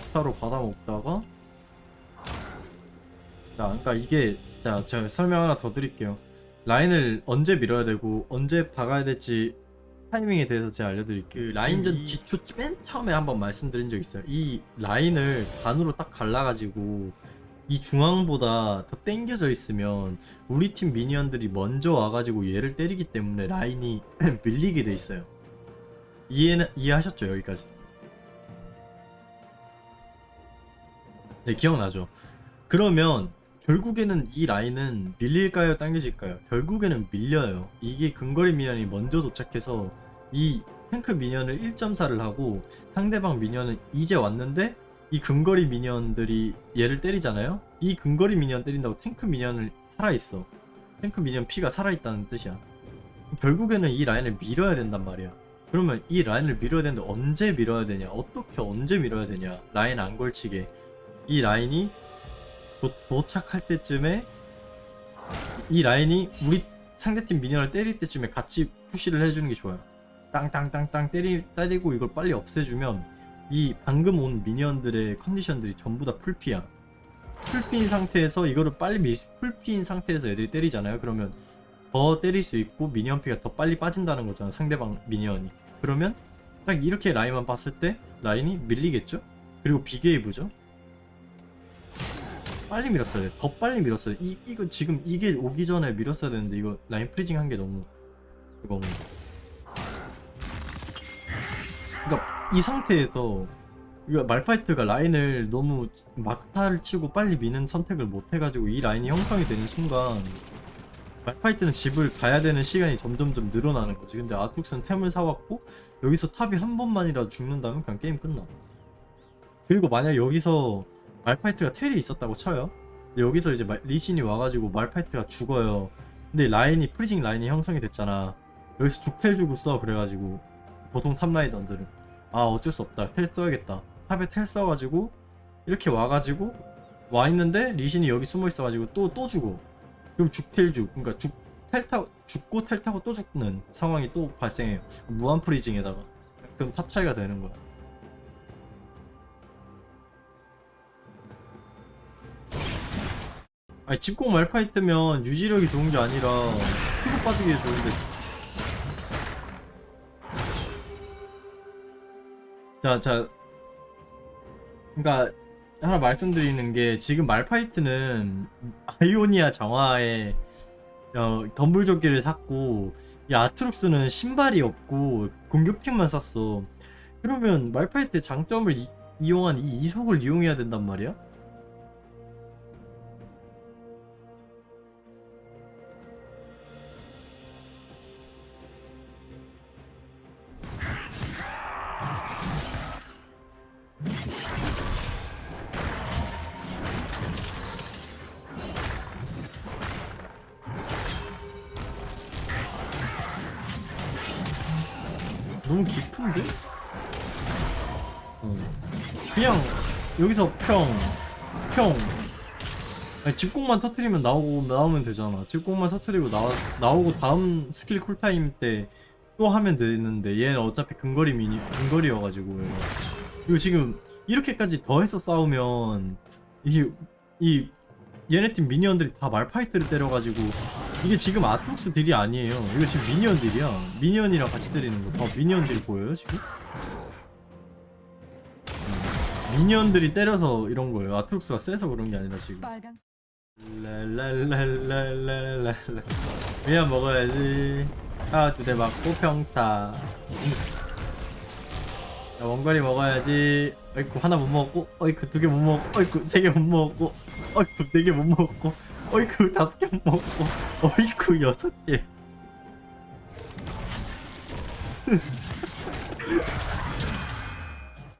평타로 받아먹다가? 자 그러니까 이게 자 제가 설명 하나 더 드릴게요. 라인을 언제 밀어야 되고 언제 박아야 될지 타이밍에 대해서 제가 알려드릴게요. 그 라인전 이- 기초 맨 처음에 한번 말씀드린 적 있어요. 이 라인을 반으로 딱 갈라가지고 이 중앙보다 더 땡겨져 있으면 우리 팀 미니언들이 먼저 와가지고 얘를 때리기 때문에 라인이 밀리게 돼 있어요. 이해는 이해하셨죠 여기까지 네 기억나죠? 그러면 결국에는 이 라인은 밀릴까요? 당겨질까요? 결국에는 밀려요. 이게 근거리 미니언이 먼저 도착해서 이 탱크 미니언을 1.4를 하고 상대방 미니언은 이제 왔는데 이 근거리 미니언들이 얘를 때리잖아요? 이 근거리 미니언 때린다고 탱크 미니언을 살아 있어. 탱크 미니언 피가 살아 있다는 뜻이야. 결국에는 이 라인을 밀어야 된단 말이야. 그러면 이 라인을 밀어야 되는데 언제 밀어야 되냐? 어떻게 언제 밀어야 되냐? 라인 안 걸치게 이 라인이 도, 도착할 때쯤에 이 라인이 우리 상대팀 미니언을 때릴 때쯤에 같이 푸시를 해주는 게 좋아요 땅땅땅땅 때리, 때리고 이걸 빨리 없애주면 이 방금 온 미니언들의 컨디션들이 전부 다 풀피야 풀피인 상태에서 이거를 빨리 미, 풀피인 상태에서 애들이 때리잖아요 그러면 더 때릴 수 있고 미니언 피가 더 빨리 빠진다는 거잖아 상대방 미니언이 그러면 딱 이렇게 라인만 봤을 때 라인이 밀리겠죠? 그리고 비게이브죠? 빨리 밀었어야 돼. 더 빨리 밀었어야 돼. 이, 이거 지금 이게 오기 전에 밀었어야 되는데 이거 라인 프리징 한 게 너무 이거 그러니까 이 상태에서 이거 말파이트가 라인을 너무 막타를 치고 빨리 미는 선택을 못 해가지고 이 라인이 형성이 되는 순간 말파이트는 집을 가야 되는 시간이 점점점 늘어나는 거지. 근데 아툭스는 템을 사왔고 여기서 탑이 한 번만이라도 죽는다면 그냥 게임 끝나. 그리고 만약 여기서 말파이트가 텔이 있었다고 쳐요. 근데 여기서 이제 말- 리신이 와가지고 말파이트가 죽어요. 근데 라인이 프리징 라인이 형성이 됐잖아. 여기서 죽텔 주고 써 그래가지고 보통 탑라이더들은 아 어쩔 수 없다 텔 써야겠다. 탑에 텔 써가지고 이렇게 와가지고 와 있는데 리신이 여기 숨어 있어가지고 또또 죽어. 그럼 죽텔죽 그러니까 죽 텔타 죽고 텔 타고 또 죽는 상황이 또 발생해요. 무한 프리징에다가 그럼 탑 차이가 되는 거야. 아니 집공 말파이트면 유지력이 좋은 게 아니라 피부 빠지기 좋은데. 자, 자. 그러니까 하나 말씀드리는 게 지금 말파이트는 아이오니아 정화에 어, 덤불조끼를 샀고 이 아트록스는 신발이 없고 공격팀만 샀어. 그러면 말파이트의 장점을 이, 이용한 이 이속을 이용해야 된단 말이야? 너무 깊은데? 어. 그냥 여기서 평, 평. 아니, 집공만 터트리면 나오고 나오면 되잖아. 집공만 터트리고 나와 나오고 다음 스킬 쿨타임 때 또 하면 되는데 얘는 어차피 근거리 미니 근거리여가지고 이거 지금 이렇게까지 더해서 싸우면 이게 이 얘네 팀 미니언들이 다 말파이트를 때려가지고 이게 지금 아트록스 딜이 아니에요. 이거 지금 미니언 딜이야. 미니언이랑 같이 때리는 거. 봐, 미니언 딜 보여요 지금? 음, 미니언들이 때려서 이런 거예요. 아트록스가 세서 그런 게 아니라 지금. 랄랄랄랄랄랄라. 미니언 먹어야지. 아, 두대 맞고 평타. 음. 자, 원거리 먹어야지. 어이쿠, 하나 못 먹었고, 어이쿠, 두 개 못 먹었고, 어이쿠, 세 개 못 먹었고, 어이쿠, 네 개 못 먹었고, 어이쿠, 다섯 개 못 먹었고, 어이쿠, 여섯 개.